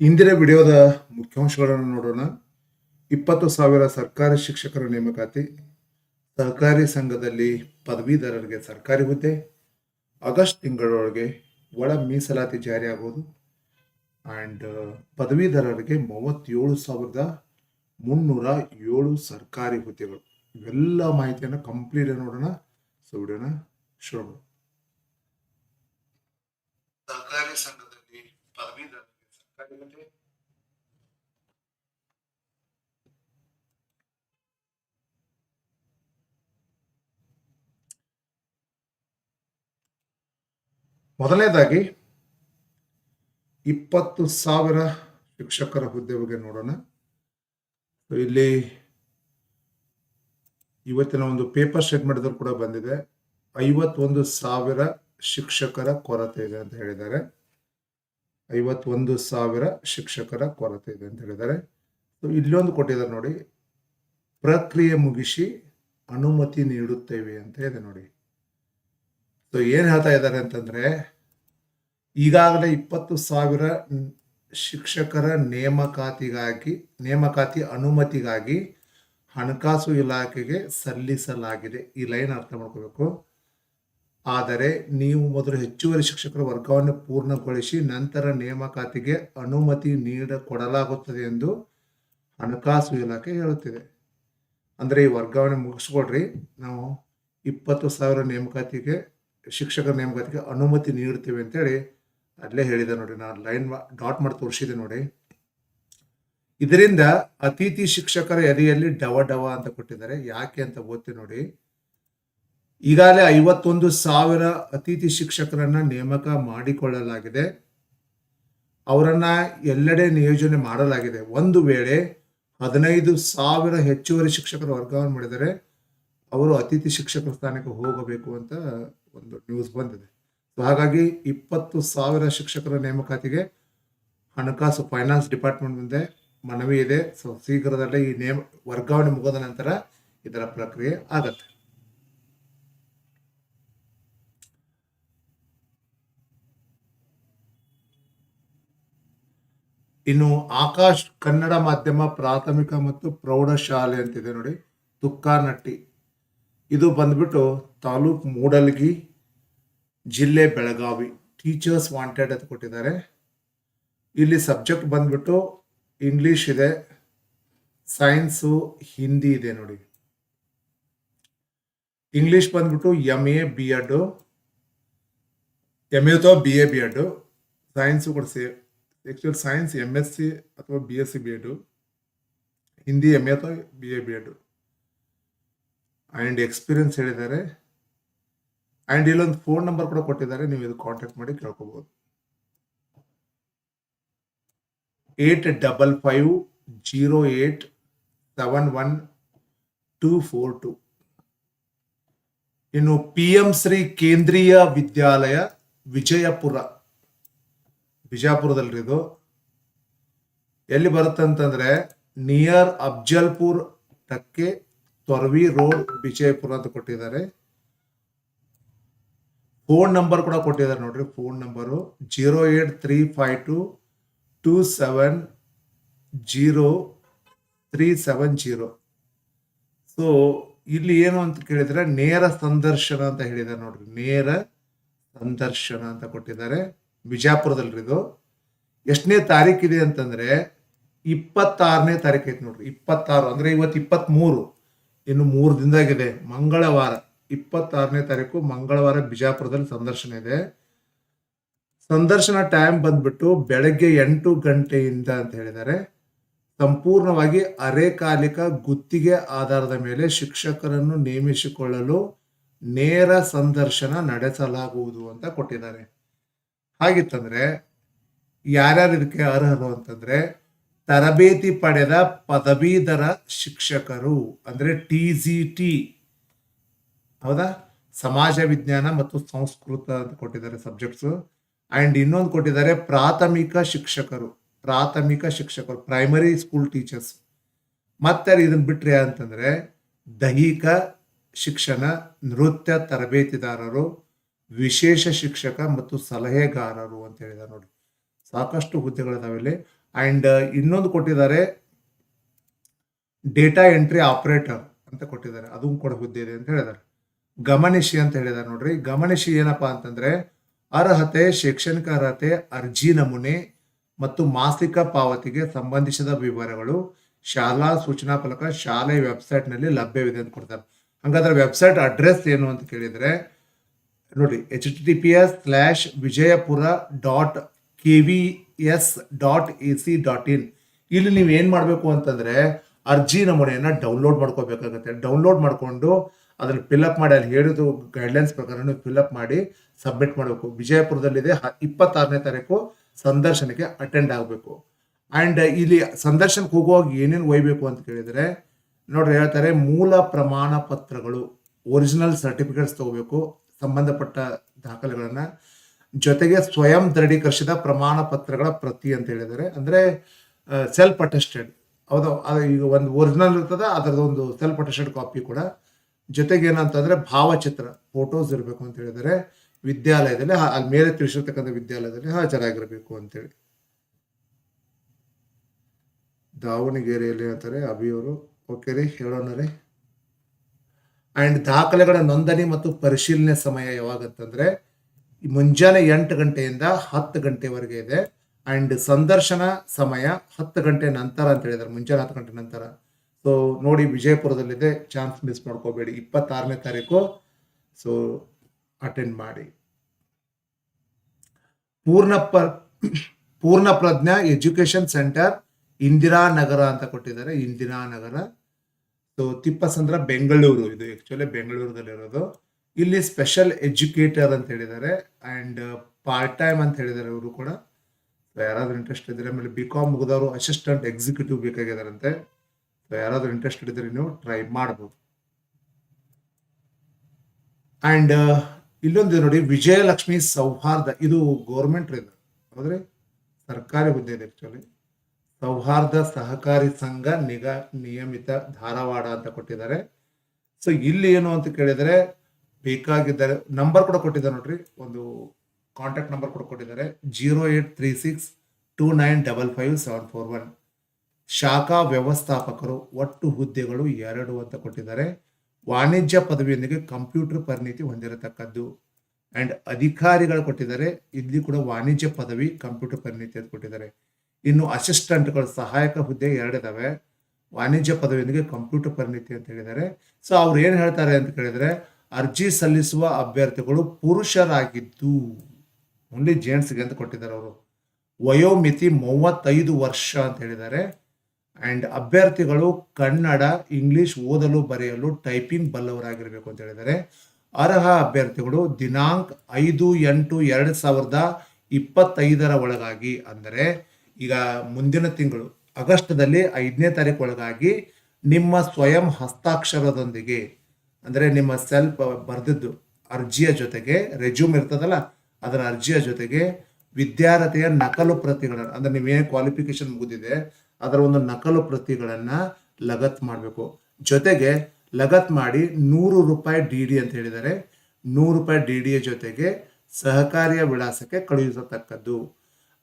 ಇಂದಿನ ವಿಡಿಯೋದ ಮುಖ್ಯಾಂಶಗಳನ್ನು ನೋಡೋಣ. ಇಪ್ಪತ್ತು ಸಾವಿರ ಸರ್ಕಾರಿ ಶಿಕ್ಷಕರ ನೇಮಕಾತಿ. ಸಹಕಾರಿ ಸಂಘದಲ್ಲಿ ಪದವೀಧರರಿಗೆ ಸರ್ಕಾರಿ ಹುದ್ದೆ. ಆಗಸ್ಟ್ ತಿಂಗಳೊಳಗೆ ಒಳ ಮೀಸಲಾತಿ ಜಾರಿಯಾಗುವುದು ಆ್ಯಂಡ್ ಪದವೀಧರರಿಗೆ ಮೂವತ್ತೇಳು ಸಾವಿರದ ಮುನ್ನೂರ ಏಳು ಸರ್ಕಾರಿ ಹುದ್ದೆಗಳು. ಇವೆಲ್ಲ ಮಾಹಿತಿಯನ್ನು ಕಂಪ್ಲೀಟ್ ನೋಡೋಣ. ಸೊ ವಿಡಿಯೋನ ಶುರು ಮಾಡೋಣ. ಸಹಕಾರಿ ಸಂಘದಲ್ಲಿ ಮೊದಲನೇದಾಗಿ ಇಪ್ಪತ್ತು ಸಾವಿರ ಶಿಕ್ಷಕರ ಹುದ್ದೆ ಬಗ್ಗೆ ನೋಡೋಣ. ಇಲ್ಲಿ ಇವತ್ತಿನ ಒಂದು ಪೇಪರ್ ಸ್ಟೇಟ್ಮೆಂಟ್ ಕೂಡ ಬಂದಿದೆ. ಐವತ್ತೊಂದು ಸಾವಿರ ಶಿಕ್ಷಕರ ಕೊರತೆ ಇದೆ ಅಂತ ಹೇಳಿದ್ದಾರೆ. ಐವತ್ತೊಂದು ಸಾವಿರ ಶಿಕ್ಷಕರ ಕೊರತೆ ಇದೆ ಅಂತ ಹೇಳಿದ್ದಾರೆ. ಇಲ್ಲೊಂದು ಕೊಟ್ಟಿದ್ದಾರೆ ನೋಡಿ. ಪ್ರಕ್ರಿಯೆ ಮುಗಿಸಿ ಅನುಮತಿ ನೀಡುತ್ತೇವೆ ಅಂತ ಇದೆ ನೋಡಿ. ಸೊ ಏನು ಹೇಳ್ತಾ ಇದ್ದಾರೆ ಅಂತಂದ್ರೆ, ಈಗಾಗಲೇ ಇಪ್ಪತ್ತು ಸಾವಿರ ಶಿಕ್ಷಕರ ನೇಮಕಾತಿಗಾಗಿ, ನೇಮಕಾತಿ ಅನುಮತಿಗಾಗಿ ಹಣಕಾಸು ಇಲಾಖೆಗೆ ಸಲ್ಲಿಸಲಾಗಿದೆ. ಈ ಲೈನ್ ಅರ್ಥ ಮಾಡ್ಕೋಬೇಕು. ಆದರೆ ನೀವು ಮೊದಲು ಹೆಚ್ಚುವರಿ ಶಿಕ್ಷಕರ ವರ್ಗಾವಣೆ ಪೂರ್ಣಗೊಳಿಸಿ ನಂತರ ನೇಮಕಾತಿಗೆ ಅನುಮತಿ ನೀಡ ಕೊಡಲಾಗುತ್ತದೆ ಎಂದು ಹಣಕಾಸು ಇಲಾಖೆ ಹೇಳುತ್ತಿದೆ. ಅಂದರೆ ಈ ವರ್ಗಾವಣೆ ಮುಗಿಸ್ಕೊಡ್ರಿ. ನಾವು ಇಪ್ಪತ್ತು ಸಾವಿರ ನೇಮಕಾತಿಗೆ, ಶಿಕ್ಷಕರ ನೇಮಕಾತಿಗೆ ಅನುಮತಿ ನೀಡ್ತೀವಿ ಅಂತೇಳಿ ಅಲ್ಲೇ ಹೇಳಿದೆ ನೋಡಿ. ನಾನು ಲೈನ್ ಡಾಟ್ ಮಾಡಿ ತೋರಿಸಿದೆ ನೋಡಿ. ಇದರಿಂದ ಅತಿಥಿ ಶಿಕ್ಷಕರ ಎದೆಯಲ್ಲಿ ಡವ ಡವ ಅಂತ ಕೊಟ್ಟಿದ್ದಾರೆ. ಯಾಕೆ ಅಂತ ಓದ್ತೀನಿ ನೋಡಿ. ಈಗಾಗಲೇ ಐವತ್ತೊಂದು ಸಾವಿರ ಅತಿಥಿ ಶಿಕ್ಷಕರನ್ನ ನೇಮಕ ಮಾಡಿಕೊಳ್ಳಲಾಗಿದೆ. ಅವರನ್ನ ಎಲ್ಲೆಡೆ ನಿಯೋಜನೆ ಮಾಡಲಾಗಿದೆ. ಒಂದು ವೇಳೆ ಹದಿನೈದು ಸಾವಿರ ಹೆಚ್ಚುವರಿ ಶಿಕ್ಷಕರು ವರ್ಗಾವಣೆ ಮಾಡಿದರೆ ಅವರು ಅತಿಥಿ ಶಿಕ್ಷಕರ ಸ್ಥಾನಕ್ಕೆ ಹೋಗಬೇಕು ಅಂತ ಒಂದು ನ್ಯೂಸ್ ಬಂದಿದೆ. ಸೊ ಹಾಗಾಗಿ ಇಪ್ಪತ್ತು ಸಾವಿರ ಶಿಕ್ಷಕರ ನೇಮಕಾತಿಗೆ ಹಣಕಾಸು ಫೈನಾನ್ಸ್ ಡಿಪಾರ್ಟ್ಮೆಂಟ್ ಮುಂದೆ ಮನವಿ ಇದೆ. ಸೊ ಶೀಘ್ರದಲ್ಲೇ ಈ ನೇಮ, ವರ್ಗಾವಣೆ ಮುಗಿದ ನಂತರ ಇದರ ಪ್ರಕ್ರಿಯೆ ಆಗತ್ತೆ. ಇನ್ನು ಆಕಾಶ್ ಕನ್ನಡ ಮಾಧ್ಯಮ, ಪ್ರಾಥಮಿಕ ಮತ್ತು ಪ್ರೌಢಶಾಲೆ ಅಂತಿದೆ ನೋಡಿ, ತುಕ್ಕಾನಟ್ಟಿ. ಇದು ಬಂದ್ಬಿಟ್ಟು ತಾಲೂಕ್ ಮೂಡಲ್ಗಿ ಜಿಲ್ಲೆ ಬೆಳಗಾವಿ. ಟೀಚರ್ಸ್ ವಾಂಟೆಡ್ ಅಂತ ಕೊಟ್ಟಿದ್ದಾರೆ. ಇಲ್ಲಿ ಸಬ್ಜೆಕ್ಟ್ ಬಂದ್ಬಿಟ್ಟು ಇಂಗ್ಲೀಷ್ ಇದೆ ಸೈನ್ಸು ಹಿಂದಿ ಇದೆ ನೋಡಿ. ಇಂಗ್ಲಿಷ್ ಬಂದ್ಬಿಟ್ಟು M A B Ed M A ಅಥವಾ B A B Ed science ಕೂಡ say actually science M S C ಅಥವಾ B S C B Ed Hindi M A ಅಥವಾ B A B Ed and experience ಹೇಳಿದ್ದಾರೆ. And ಇಲ್ಲೊಂದು phone number ಕೂಡ ಕೊಟ್ಟಿದ್ದಾರೆ. ನೀವು ಇದು ಕಾಂಟ್ಯಾಕ್ಟ್ ಮಾಡಿ ಕೇಳ್ಕೊಬೋದು. Eight double five zero eight seven one two four two ಇನ್ನು ಪಿ ಎಂ ಶ್ರೀ ಕೇಂದ್ರೀಯ ವಿದ್ಯಾಲಯ ವಿಜಯಪುರ ಬಿಜಾಪುರದಲ್ರಿ ಇದು. ಎಲ್ಲಿ ಬರುತ್ತೆ ಅಂತಂದ್ರೆ ನಿಯರ್ ಅಫ್ಜಲ್ಪುರ್ ಟಕ್ಕೆ ತೊರ್ವಿ ರೋಡ್ ವಿಜಯಪುರ ಅಂತ ಕೊಟ್ಟಿದ್ದಾರೆ. ಫೋನ್ ನಂಬರ್ ಕೂಡ ಕೊಟ್ಟಿದ್ದಾರೆ ನೋಡ್ರಿ phone number zero eight three five two two seven zero three seven zero so ಇಲ್ಲಿ ಏನು ಅಂತ ಕೇಳಿದ್ರೆ, ನೇರ ಸಂದರ್ಶನ ಅಂತ ಹೇಳಿದ್ದಾರೆ ನೋಡ್ರಿ, ನೇರ ಸಂದರ್ಶನ ಅಂತ ಕೊಟ್ಟಿದ್ದಾರೆ. ಬಿಜಾಪುರದಲ್ರಿ ಇದು ಎಷ್ಟನೇ ತಾರೀಕಿದೆ ಅಂತಂದ್ರೆ ಇಪ್ಪತ್ತಾರನೇ ತಾರೀಕು ಐತೆ ನೋಡ್ರಿ. ಇಪ್ಪತ್ತಾರು, ಅಂದ್ರೆ ಇವತ್ತು ಇಪ್ಪತ್ತ್ಮೂರು ಇನ್ನು ಮೂರು ದಿನದಾಗಿದೆ. ಮಂಗಳವಾರ, ಇಪ್ಪತ್ತಾರನೇ ತಾರೀಕು ಮಂಗಳವಾರ ಬಿಜಾಪುರದಲ್ಲಿ ಸಂದರ್ಶನ ಇದೆ. ಸಂದರ್ಶನ ಟೈಮ್ ಬಂದ್ಬಿಟ್ಟು ಬೆಳಗ್ಗೆ ಎಂಟು ಗಂಟೆಯಿಂದ ಅಂತ ಹೇಳಿದ್ದಾರೆ. ಸಂಪೂರ್ಣವಾಗಿ ಅರೆಕಾಲಿಕ ಗುತ್ತಿಗೆ ಆಧಾರದ ಮೇಲೆ ಶಿಕ್ಷಕರನ್ನು ನೇಮಿಸಿಕೊಳ್ಳಲು ನೇರ ಸಂದರ್ಶನ ನಡೆಸಲಾಗುವುದು ಅಂತ ಕೊಟ್ಟಿದ್ದಾರೆ. ಹಾಗಿತ್ತಂದ್ರೆ ಯಾರ್ಯಾರು ಇದಕ್ಕೆ ಅರ್ಹರು ಅಂತಂದ್ರೆ ತರಬೇತಿ ಪಡೆದ ಪದವೀಧರ ಶಿಕ್ಷಕರು, ಅಂದ್ರೆ ಟಿ ಜಿ ಟಿ ಹೌದಾ? ಸಮಾಜ ವಿಜ್ಞಾನ ಮತ್ತು ಸಂಸ್ಕೃತ ಅಂತ ಕೊಟ್ಟಿದ್ದಾರೆ ಸಬ್ಜೆಕ್ಟ್ಸ್ ಅಂಡ್ ಇನ್ನೊಂದು ಕೊಟ್ಟಿದ್ದಾರೆ ಪ್ರಾಥಮಿಕ ಶಿಕ್ಷಕರು. ಪ್ರಾಥಮಿಕ ಶಿಕ್ಷಕರು ಪ್ರೈಮರಿ ಸ್ಕೂಲ್ ಟೀಚರ್ಸ್ ಮತ್ತೆ ಇದನ್ನ ಬಿಟ್ರೆ ಅಂತಂದ್ರೆ ದೈಹಿಕ ಶಿಕ್ಷಣ, ನೃತ್ಯ ತರಬೇತಿದಾರರು ವಿಶೇಷ ಶಿಕ್ಷಕ ಮತ್ತು ಸಲಹೆಗಾರರು ಅಂತ ಹೇಳಿದ್ದಾರೆ ನೋಡಿ. ಸಾಕಷ್ಟು ಹುದ್ದೆಗಳಿದಾವೆ ಇಲ್ಲಿ. ಆ್ಯಂಡ್ ಇನ್ನೊಂದು ಕೊಟ್ಟಿದ್ದಾರೆ ಡೇಟಾ ಎಂಟ್ರಿ ಆಪರೇಟರ್ ಅಂತ ಕೊಟ್ಟಿದ್ದಾರೆ. ಅದು ಕೂಡ ಹುದ್ದೆ ಇದೆ ಅಂತ ಹೇಳಿದ್ದಾರೆ. ಗಮನಿಸಿ ಅಂತ ಹೇಳಿದ್ದಾರೆ ನೋಡ್ರಿ. ಗಮನಿಸಿ ಏನಪ್ಪಾ ಅಂತಂದ್ರೆ ಅರ್ಹತೆ, ಶೈಕ್ಷಣಿಕ ಅರ್ಹತೆ, ಅರ್ಜಿ ನಮೂನೆ ಮತ್ತು ಮಾಸಿಕ ಪಾವತಿಗೆ ಸಂಬಂಧಿಸಿದ ವಿವರಗಳು ಶಾಲಾ ಸೂಚನಾ ಫಲಕ ಶಾಲೆ ವೆಬ್ಸೈಟ್ನಲ್ಲಿ ಲಭ್ಯವಿದೆ ಅಂತ ಕೊಡ್ತಾರೆ. ಹಂಗಾದ್ರೆ ವೆಬ್ಸೈಟ್ ಅಡ್ರೆಸ್ ಏನು ಅಂತ ಕೇಳಿದ್ರೆ ನೋಡಿ H T P S slash Vijayapura dot K V S dot A C dot in ಇಲ್ಲಿ ನೀವು ಏನು ಮಾಡಬೇಕು ಅಂತಂದರೆ ಅರ್ಜಿ ನಮೂನೆಯನ್ನು ಡೌನ್ಲೋಡ್ ಮಾಡ್ಕೋಬೇಕಾಗುತ್ತೆ. ಡೌನ್ಲೋಡ್ ಮಾಡಿಕೊಂಡು ಅದನ್ನು ಫಿಲ್ಅಪ್ ಮಾಡಿ, ಅಲ್ಲಿ ಹೇಳಿದ್ದು ಗೈಡ್ಲೈನ್ಸ್ ಪ್ರಕಾರ ನೀವು ಫಿಲ್ಅಪ್ ಮಾಡಿ ಸಬ್ಮಿಟ್ ಮಾಡಬೇಕು. ವಿಜಯಪುರದಲ್ಲಿದೆ ಹ- ಇಪ್ಪತ್ತಾರನೇ ತಾರೀಕು ಸಂದರ್ಶನಕ್ಕೆ ಅಟೆಂಡ್ ಆಗಬೇಕು. ಆ್ಯಂಡ್ ಇಲ್ಲಿ ಸಂದರ್ಶನಕ್ಕೆ ಹೋಗುವಾಗ ಏನೇನು ಒಯ್ಬೇಕು ಅಂತ ಕೇಳಿದರೆ, ನೋಡ್ರಿ ಹೇಳ್ತಾರೆ ಮೂಲ ಪ್ರಮಾಣ ಪತ್ರಗಳು ಒರಿಜಿನಲ್ ಸರ್ಟಿಫಿಕೇಟ್ಸ್ ತಗೋಬೇಕು ಸಂಬಂಧಪಟ್ಟ ದಾಖಲೆಗಳನ್ನ ಜೊತೆಗೆ ಸ್ವಯಂ ದೃಢೀಕರಿಸಿದ ಪ್ರಮಾಣ ಪತ್ರಗಳ ಪ್ರತಿ ಅಂತ ಹೇಳಿದ್ದಾರೆ. ಅಂದ್ರೆ ಸೆಲ್ಫ್ ಅಟೆಸ್ಟೆಡ್ ಹೌದು ಈಗ ಒಂದು ಒರಿಜಿನಲ್ ಇರ್ತದೆ, ಅದರದ್ದು ಒಂದು ಸೆಲ್ಫ್ ಅಟೆಸ್ಟೆಡ್ ಕಾಪಿ ಕೂಡ. ಜೊತೆಗೆ ಏನಂತಂದ್ರೆ, ಭಾವಚಿತ್ರ ಫೋಟೋಸ್ ಇರಬೇಕು ಅಂತ ಹೇಳಿದರೆ ವಿದ್ಯಾಲಯದಲ್ಲಿ ಅಲ್ಲಿ ಮೇಲೆ ತಿಳಿಸಿರ್ತಕ್ಕಂಥ ವಿದ್ಯಾಲಯದಲ್ಲಿ ಹಾಜರಾಗಿರಬೇಕು ಅಂತೇಳಿ ದಾವಣಗೆರೆಯಲ್ಲಿ ಹೇಳ್ತಾರೆ ಅಭಿಯವರು. ಓಕೆ ರೀ, ಹೇಳೋಣ ರೀ. ಆ್ಯಂಡ್ ದಾಖಲೆಗಳ ನೋಂದಣಿ ಮತ್ತು ಪರಿಶೀಲನೆ ಸಮಯ ಯಾವಾಗ ಅಂತಂದ್ರೆ ಮುಂಜಾನೆ ಎಂಟು ಗಂಟೆಯಿಂದ ಹತ್ತು ಗಂಟೆವರೆಗೆ ಇದೆ. ಅಂಡ್ ಸಂದರ್ಶನ ಸಮಯ ಹತ್ತು ಗಂಟೆ ನಂತರ ಅಂತ ಹೇಳಿದ್ದಾರೆ ಮುಂಜಾನೆ ಹತ್ತು ಗಂಟೆ ನಂತರ. ಸೊ ನೋಡಿ ವಿಜಯಪುರದಲ್ಲಿದೆ ಚಾನ್ಸ್ ಮಿಸ್ ಮಾಡ್ಕೋಬೇಡಿ. ಇಪ್ಪತ್ತಾರನೇ ತಾರೀಕು ಸೊ ಅಟೆಂಡ್ ಮಾಡಿ. ಪೂರ್ಣ ಪೂರ್ಣ ಪ್ರಜ್ಞಾ ಎಜುಕೇಶನ್ ಸೆಂಟರ್ ಇಂದಿರಾನಗರ ಅಂತ ಕೊಟ್ಟಿದ್ದಾರೆ, ಇಂದಿರಾನಗರ. ಸೊ ತಿಪ್ಪಸಂದ್ರ ಬೆಂಗಳೂರು ಇದು ಆಕ್ಚುಲಿ ಬೆಂಗಳೂರದಲ್ಲಿರೋದು ಇಲ್ಲಿ ಸ್ಪೆಷಲ್ ಎಜುಕೇಟರ್ ಅಂತ ಹೇಳಿದ್ದಾರೆ. ಅಂಡ್ ಪಾರ್ಟ್ ಟೈಮ್ ಅಂತ ಹೇಳಿದ್ದಾರೆ ಇವರು ಕೂಡ. ಯಾರಾದ್ರೂ ಇಂಟ್ರೆಸ್ಟ್ ಇದ್ರೆ ಆಮೇಲೆ ಬಿ ಕಾಮ್ ಮುಗಿದವರು ಅಸಿಸ್ಟೆಂಟ್ ಎಕ್ಸಿಕ್ಯೂಟಿವ್ ಬೇಕಾಗಿದ್ದಾರಂತೆ. ಯಾರಾದ್ರೂ ಇಂಟ್ರೆಸ್ಟ್ ಇದ್ರೆ ನೀವು ಟ್ರೈ ಮಾಡ್ಬೋದು. ಅಂಡ್ ಇಲ್ಲೊಂದು ನೋಡಿ, ವಿಜಯಲಕ್ಷ್ಮಿ ಸೌಹಾರ್ದ. ಇದು ಗೌರ್ಮೆಂಟ್ ಇದು. ಹೌದ್ರಿ? ಸರ್ಕಾರಿ ಹುದ್ದೆ ಇದೆ ಆಕ್ಚುಲಿ ಸೌಹಾರ್ದ ಸಹಕಾರಿ ಸಂಘ ನಿಗಾ ನಿಯಮಿತ ಧಾರವಾಡ ಅಂತ ಕೊಟ್ಟಿದ್ದಾರೆ. ಸೊ ಇಲ್ಲಿ ಏನು ಅಂತ ಕೇಳಿದರೆ, ಬೇಕಾಗಿದ್ದಾರೆ ನಂಬರ್ ಕೂಡ ಕೊಟ್ಟಿದ್ದಾರೆ ನೋಡ್ರಿ. ಒಂದು ಕಾಂಟ್ಯಾಕ್ಟ್ ನಂಬರ್ ಕೂಡ ಕೊಟ್ಟಿದ್ದಾರೆ. Zero eight three six two nine double five seven four one ಶಾಖಾ ವ್ಯವಸ್ಥಾಪಕರು ಒಟ್ಟು ಹುದ್ದೆಗಳು ಎರಡು ಅಂತ ಕೊಟ್ಟಿದ್ದಾರೆ. ವಾಣಿಜ್ಯ ಪದವಿಯೊಂದಿಗೆ ಕಂಪ್ಯೂಟರ್ ಪರಿಣಿತಿ ಹೊಂದಿರತಕ್ಕದ್ದು. ಅಂಡ್ ಅಧಿಕಾರಿಗಳು ಕೊಟ್ಟಿದ್ದಾರೆ. ಇಲ್ಲಿ ಕೂಡ ವಾಣಿಜ್ಯ ಪದವಿ ಕಂಪ್ಯೂಟರ್ ಪರಿಣಿತಿ ಅಂತ ಕೊಟ್ಟಿದ್ದಾರೆ. ಇನ್ನು ಅಸಿಸ್ಟೆಂಟ್ಗಳು ಸಹಾಯಕ ಹುದ್ದೆ ಎರಡಿದಾವೆ. ವಾಣಿಜ್ಯ ಪದವಿಯೊಂದಿಗೆ ಕಂಪ್ಯೂಟರ್ ಪರಿಣಿತಿ ಅಂತ ಹೇಳಿದ್ದಾರೆ. ಸೊ ಅವ್ರು ಏನು ಹೇಳ್ತಾರೆ ಅಂತ ಕೇಳಿದ್ರೆ, ಅರ್ಜಿ ಸಲ್ಲಿಸುವ ಅಭ್ಯರ್ಥಿಗಳು ಪುರುಷರಾಗಿದ್ದು. ಓನ್ಲಿ ಜೇಂಟ್ಸ್ಗೆ ಅಂತ ಕೊಟ್ಟಿದ್ದಾರೆ ಅವರು. ವಯೋಮಿತಿ ಮೂವತ್ತೈದು ವರ್ಷ ಅಂತ ಹೇಳಿದ್ದಾರೆ. ಅಂಡ್ ಅಭ್ಯರ್ಥಿಗಳು ಕನ್ನಡ ಇಂಗ್ಲಿಷ್ ಓದಲು ಬರೆಯಲು ಟೈಪಿಂಗ್ ಬಲ್ಲವರಾಗಿರಬೇಕು ಅಂತ ಹೇಳಿದ್ದಾರೆ. ಅರ್ಹ ಅಭ್ಯರ್ಥಿಗಳು ದಿನಾಂಕ ಐದು ಎಂಟು ಎರಡು ಸಾವಿರದ ಇಪ್ಪತ್ತೈದರ ಒಳಗಾಗಿ. ಅಂದರೆ ಈಗ ಮುಂದಿನ ತಿಂಗಳು ಆಗಸ್ಟ್ದಲ್ಲಿ ಐದನೇ ತಾರೀಕು ಒಳಗಾಗಿ ನಿಮ್ಮ ಸ್ವಯಂ ಹಸ್ತಾಕ್ಷರದೊಂದಿಗೆ, ಅಂದರೆ ನಿಮ್ಮ ಸೆಲ್ಫ್ ಬರೆದಿದ್ದು ಅರ್ಜಿಯ ಜೊತೆಗೆ ರೆಜ್ಯೂಮ್ ಇರ್ತದಲ್ಲ, ಅದರ ಅರ್ಜಿಯ ಜೊತೆಗೆ ವಿದ್ಯಾರ್ಥಿಯ ನಕಲು ಪ್ರತಿಗಳನ್ನು, ಅಂದ್ರೆ ನೀವೇನು ಕ್ವಾಲಿಫಿಕೇಶನ್ ಮುಗಿದಿದೆ, ಅದರ ಒಂದು ನಕಲು ಪ್ರತಿಗಳನ್ನು ಲಗತ್ ಮಾಡಬೇಕು. ಜೊತೆಗೆ ಲಗತ್ ಮಾಡಿ ನೂರು ರೂಪಾಯಿ ಡಿ ಡಿ ಅಂತ ಹೇಳಿದರೆ ನೂರು ರೂಪಾಯಿ ಡಿ ಡಿಯ ಜೊತೆಗೆ ಸಹಕಾರಿಯ ವಿಳಾಸಕ್ಕೆ ಕಳುಹಿಸತಕ್ಕದ್ದು.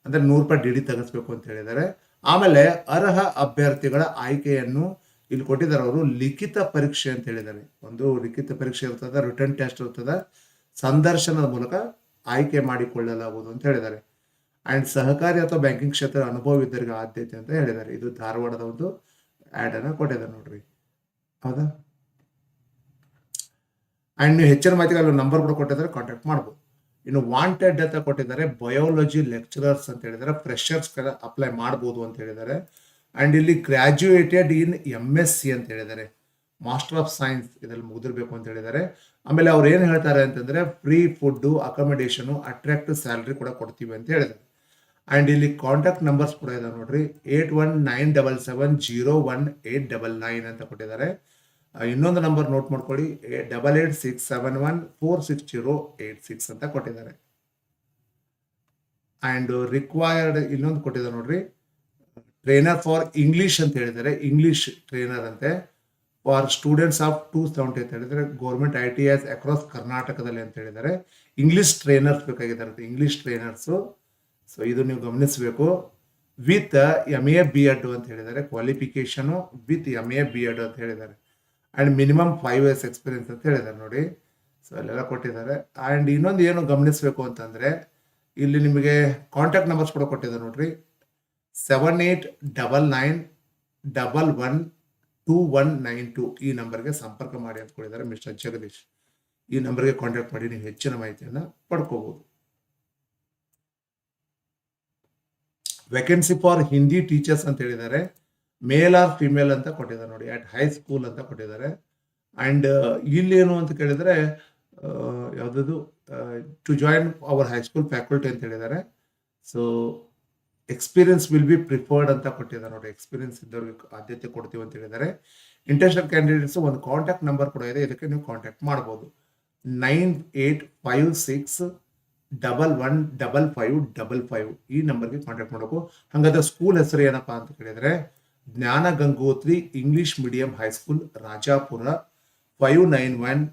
ಅಂದ್ರೆ ನೂರು ರೂಪಾಯಿ ಡಿ ಡಿ ತೆಗೆಸ್ಬೇಕು ಅಂತ ಹೇಳಿದ್ದಾರೆ. ಆಮೇಲೆ ಅರ್ಹ ಅಭ್ಯರ್ಥಿಗಳ ಆಯ್ಕೆಯನ್ನು ಇಲ್ಲಿ ಕೊಟ್ಟಿದ್ದಾರೆ ಅವರು. ಲಿಖಿತ ಪರೀಕ್ಷೆ ಅಂತ ಹೇಳಿದ್ದಾರೆ. ಒಂದು ಲಿಖಿತ ಪರೀಕ್ಷೆ ಇರ್ತದೆ ರಿಟರ್ನ್ ಟೆಸ್ಟ್ ಇರ್ತದೆ. ಸಂದರ್ಶನದ ಮೂಲಕ ಆಯ್ಕೆ ಮಾಡಿಕೊಳ್ಳಲಾಗುವುದು ಅಂತ ಹೇಳಿದ್ದಾರೆ. ಆ್ಯಂಡ್ ಸಹಕಾರಿ ಅಥವಾ ಬ್ಯಾಂಕಿಂಗ್ ಕ್ಷೇತ್ರ ಅನುಭವ ಇದ್ದರಿಗೆ ಆದ್ಯತೆ ಅಂತ ಹೇಳಿದ್ದಾರೆ. ಇದು ಧಾರವಾಡದ ಒಂದು ಆ್ಯಡನ್ನು ಕೊಟ್ಟಿದ್ದಾರೆ ನೋಡ್ರಿ. ಹೌದಾ? ಆ್ಯಂಡ್ ನೀವು ಹೆಚ್ಚಿನ ಮಾಹಿತಿಗಳು ನಂಬರ್ ಕೂಡ ಕೊಟ್ಟಿದ್ದಾರೆ ಕಾಂಟ್ಯಾಕ್ಟ್ ಮಾಡ್ಬೋದು. ಇನ್ನು ವಾಂಟೆಡ್ ಅಂತ ಕೊಟ್ಟಿದ್ದಾರೆ ಬಯೋಲಜಿ ಲೆಕ್ಚರರ್ಸ್ ಅಂತ ಹೇಳಿದ್ದಾರೆ ಫ್ರೆಷರ್ಸ್ ಅಪ್ಲೈ ಮಾಡ್ಬೋದು ಅಂತ ಹೇಳಿದ್ದಾರೆ. ಅಂಡ್ ಇಲ್ಲಿ graduated in M S C ಅಂತ ಹೇಳಿದ್ದಾರೆ. ಮಾಸ್ಟರ್ ಆಫ್ ಸೈನ್ಸ್ ಇದರಲ್ಲಿ ಮುಗಿದಿರಬೇಕು ಅಂತ ಹೇಳಿದ್ದಾರೆ. ಆಮೇಲೆ ಅವ್ರು ಏನು ಹೇಳ್ತಾರೆ ಅಂತಂದ್ರೆ free food accommodation attractive salary ಕೂಡ ಕೊಡ್ತೀವಿ ಅಂತ ಹೇಳಿದ್ದಾರೆ. ಅಂಡ್ ಇಲ್ಲಿ ಕಾಂಟ್ಯಾಕ್ಟ್ ನಂಬರ್ಸ್ ಕೂಡ ಇದೆ ನೋಡ್ರಿ eight one nine double seven zero one eight double nine ಅಂತ ಕೊಟ್ಟಿದ್ದಾರೆ. ಇನ್ನೊಂದು ನಂಬರ್ ನೋಟ್ ಮಾಡ್ಕೊಳ್ಳಿ. Double eight six seven one four six zero eight six ಅಂತ ಕೊಟ್ಟಿದ್ದಾರೆ. ಅಂಡ್ ರಿಕ್ವೈರ್ಡ್ ಇನ್ನೊಂದು ಕೊಟ್ಟಿದ್ದಾರೆ ನೋಡ್ರಿ. ಟ್ರೈನರ್ ಫಾರ್ ಇಂಗ್ಲಿಷ್ ಅಂತ ಹೇಳಿದ್ದಾರೆ. ಇಂಗ್ಲಿಷ್ ಟ್ರೈನರ್ ಅಂತೆ. For students of two seventy ಅಂತ ಹೇಳಿದರೆ government I T S across ಕರ್ನಾಟಕದಲ್ಲಿ ಅಂತ ಹೇಳಿದ್ದಾರೆ. ಇಂಗ್ಲಿಷ್ ಟ್ರೈನರ್ಸ್ ಬೇಕಾಗಿದ್ದಾರೆ ಇಂಗ್ಲಿಷ್ ಟ್ರೈನರ್ಸು ಸೊ ಇದು ನೀವು ಗಮನಿಸಬೇಕು. With M A B Ed ಅಂತ ಹೇಳಿದ್ದಾರೆ. Qualification with M A B Ed ಅಂತ ಹೇಳಿದ್ದಾರೆ. And minimum five years experience ಅಂತ ಹೇಳಿದ್ದಾರೆ ನೋಡಿ. ಸೊ ಅಲ್ಲೆಲ್ಲ ಕೊಟ್ಟಿದ್ದಾರೆ. ಆ್ಯಂಡ್ ಇನ್ನೊಂದು ಏನು ಗಮನಿಸಬೇಕು ಅಂತಂದರೆ, ಇಲ್ಲಿ ನಿಮಗೆ ಕಾಂಟ್ಯಾಕ್ಟ್ ನಂಬರ್ಸ್ ಕೂಡ ಕೊಟ್ಟಿದ್ದಾರೆ ನೋಡಿರಿ. Seven eight double nine double one two one nine two ಈ ನಂಬರ್ಗೆ ಸಂಪರ್ಕ ಮಾಡಿ ಅಂತ ಕೊಟ್ಟಿದ್ದಾರೆ ಮಿಸ್ಟರ್ ಜಗದೀಶ್. ಈ ನಂಬರ್ಗೆ ಕಾಂಟ್ಯಾಕ್ಟ್ ಮಾಡಿ ನೀವು ಹೆಚ್ಚಿನ ಮಾಹಿತಿಯನ್ನು ಪಡ್ಕೋಬಹುದು ವೇಕೆನ್ಸಿ ಫಾರ್ ಹಿಂದಿ ಟೀಚರ್ಸ್ ಅಂತ ಹೇಳಿದ್ದಾರೆ. ಮೇಲ್ ಆರ್ ಫಿಮೇಲ್ ಅಂತ ಕೊಟ್ಟಿದ್ದಾರೆ ನೋಡಿ ಅಟ್ ಹೈ ಸ್ಕೂಲ್ ಅಂತ ಕೊಟ್ಟಿದ್ದಾರೆ. ಆ್ಯಂಡ್ ಇಲ್ಲೇನು ಅಂತ ಕೇಳಿದರೆ ಯಾವುದದು to join our high school faculty ಅಂತ ಹೇಳಿದ್ದಾರೆ. So experience will be preferred ಅಂತ ಕೊಟ್ಟಿದ್ದಾರೆ ನೋಡಿ ಎಕ್ಸ್ಪೀರಿಯನ್ಸ್ ಇದ್ದವ್ರಿಗೆ ಆದ್ಯತೆ ಕೊಡ್ತೀವಿ ಅಂತ ಹೇಳಿದ್ದಾರೆ. ಇಂಟರ್ನ್ಯಾಷನಲ್ ಕ್ಯಾಂಡಿಡೇಟ್ಸ್ ಒಂದು ಕಾಂಟ್ಯಾಕ್ಟ್ ನಂಬರ್ ಕೂಡ ಇದೆ, ಇದಕ್ಕೆ ನೀವು ಕಾಂಟ್ಯಾಕ್ಟ್ ಮಾಡ್ಬೋದು. Nine eight five six double one double five double five ಈ ನಂಬರ್ಗೆ ಕಾಂಟ್ಯಾಕ್ಟ್ ಮಾಡಬೇಕು. ಹಾಗಾದ್ರೆ ಸ್ಕೂಲ್ ಹೆಸರು ಏನಪ್ಪಾ ಅಂತ ಕೇಳಿದರೆ Jnana Gangotri English medium high school Rajapura five nine one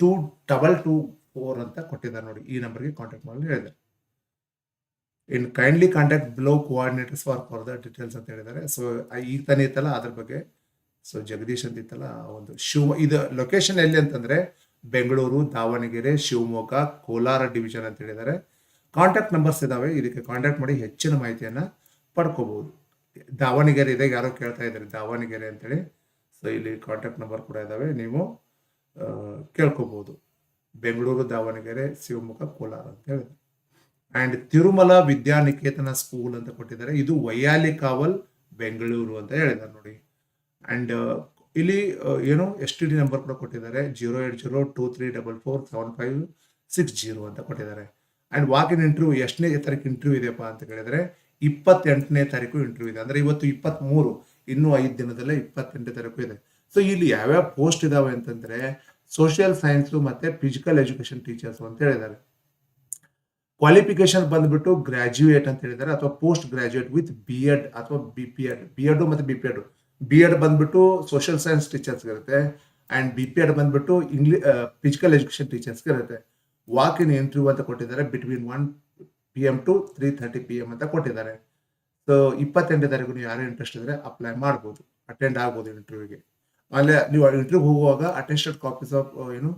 two double two four ಅಂತ ಕೊಟ್ಟಿದ್ದಾರೆ ನೋಡಿ. ಈ ನಂಬರ್ಗೆ ಕಾಂಟ್ಯಾಕ್ಟ್ ಮಾಡಲು ಹೇಳಿದ್ದಾರೆ. In kindly contact below coordinators for further details ಅಂತ ಹೇಳಿದ್ದಾರೆ. ಸೊ ಈಗ ತಾನೇ ಇತ್ತಲ್ಲ, ಅದ್ರ ಬಗ್ಗೆ. ಸೊ ಜಗದೀಶ್ ಅಂತ ಇತ್ತಲ್ಲ ಒಂದು ಶಿವ ಇದು ಲೊಕೇಶನ್ ಎಲ್ಲಿ ಅಂತಂದ್ರೆ ಬೆಂಗಳೂರು, ದಾವಣಗೆರೆ, ಶಿವಮೊಗ್ಗ, ಕೋಲಾರ ಡಿವಿಷನ್ ಅಂತ ಹೇಳಿದ್ದಾರೆ. ಕಾಂಟ್ಯಾಕ್ಟ್ ನಂಬರ್ಸ್ ಇದಾವೆ. ಇದಕ್ಕೆ ಕಾಂಟ್ಯಾಕ್ಟ್ ಮಾಡಿ ಹೆಚ್ಚಿನ ಮಾಹಿತಿಯನ್ನು ಪಡ್ಕೋಬಹುದು. ದಾವಣಗೆರೆ ಇದೆ ಯಾರೋ ಕೇಳ್ತಾ ಇದ್ದಾರೆ, ದಾವಣಗೆರೆ ಅಂತೇಳಿ. ಸೊ ಇಲ್ಲಿ ಕಾಂಟ್ಯಾಕ್ಟ್ ನಂಬರ್ ಕೂಡ ಇದಾವೆ. ನೀವು ಕೇಳ್ಕೊಬೋದು. ಬೆಂಗಳೂರು, ದಾವಣಗೆರೆ, ಶಿವಮೊಗ್ಗ, ಕೋಲಾರ ಅಂತ ಹೇಳಿದ್ರು ಆ್ಯಂಡ್ ತಿರುಮಲ ವಿದ್ಯಾನಿಕೇತನ ಸ್ಕೂಲ್ ಅಂತ ಕೊಟ್ಟಿದ್ದಾರೆ. ಇದು ವೈಯಾಲಿ ಕಾವಲ್ ಬೆಂಗಳೂರು ಅಂತ ಹೇಳಿದ್ದಾರೆ ನೋಡಿ. ಆ್ಯಂಡ್ ಇಲ್ಲಿ ಏನು ಎಸ್ ಟಿ ಡಿ ನಂಬರ್ ಕೂಡ ಕೊಟ್ಟಿದ್ದಾರೆ. Zero eight zero two three double four seven five six zero ಅಂತ ಕೊಟ್ಟಿದ್ದಾರೆ. ಆ್ಯಂಡ್ ವಾಕಿನ್ ಇಂಟರ್ವ್ಯೂ ಎಷ್ಟನೇ ತಾರೀಕು ಇಂಟರ್ವ್ಯೂ ಇದೆಯಪ್ಪ ಅಂತ ಕೇಳಿದರೆ ಇಪ್ಪತ್ತೆಂಟನೇ ತಾರೀಕು ಇಂಟರ್ವ್ಯೂ ಇದೆ. ಅಂದರೆ ಇವತ್ತು ಇಪ್ಪತ್ತ್ಮೂರು ಇನ್ನೂ ಐದು ದಿನದಲ್ಲೇ ಇಪ್ಪತ್ತೆಂಟನೇ ತಾರೀಕು ಇದೆ. ಸೊ ಇಲ್ಲಿ ಯಾವ್ಯಾವ ಪೋಸ್ಟ್ ಇದಾವೆ ಅಂತಂದ್ರೆ ಸೋಷಿಯಲ್ ಸೈನ್ಸು ಮತ್ತು ಫಿಸಿಕಲ್ ಎಜುಕೇಷನ್ ಟೀಚರ್ಸು ಅಂತ ಹೇಳಿದ್ದಾರೆ. ಕ್ವಾಲಿಫಿಕೇಶನ್ ಬಂದ್ಬಿಟ್ಟು ಗ್ರಾಜ್ಯುಯೇಟ್ ಅಂತ ಹೇಳಿದ್ದಾರೆ, ಅಥವಾ post graduate with B Ed ಅಥವಾ B P Ed B Ed ಮತ್ತು B P Ed B Ed ಬಂದ್ಬಿಟ್ಟು ಸೋಷಿಯಲ್ ಸೈನ್ಸ್ ಟೀಚರ್ಸ್ ಇರುತ್ತೆ. ಆ್ಯಂಡ್ ಬಿ ಪಿ ಎಡ್ ಬಂದ್ಬಿಟ್ಟು ಇಂಗ್ಲಿ ಫಿಸಿಕಲ್ ಎಜುಕೇಷನ್ ಟೀಚರ್ಸ್ಗೆ ಇರುತ್ತೆ. ವಾಕ್ ಇನ್ ಇಂಟರ್ವ್ಯೂ ಅಂತ ಕೊಟ್ಟಿದ್ದಾರೆ between one P M to three thirty P M ಅಂತ ಕೊಟ್ಟಿದ್ದಾರೆ. So ಇಪ್ಪತ್ತೆಂಟನೇ ತಾರೀಕು ನೀವು ಯಾರು ಇಂಟ್ರೆಸ್ಟ್ ಇದ್ರೆ ಅಪ್ಲೈ ಮಾಡ್ಬೋದು. ಅಟೆಂಡ್ ಆಗ್ಬೋದು ಇಂಟರ್ವ್ಯೂಗೆ ಆಮೇಲೆ ನೀವು ಇಂಟರ್ವ್ಯೂ ಹೋಗುವಾಗ ಅಟೆಸ್ಟೆಡ್ ಕಾಪೀಸ್ ಆಫ್ ಏನು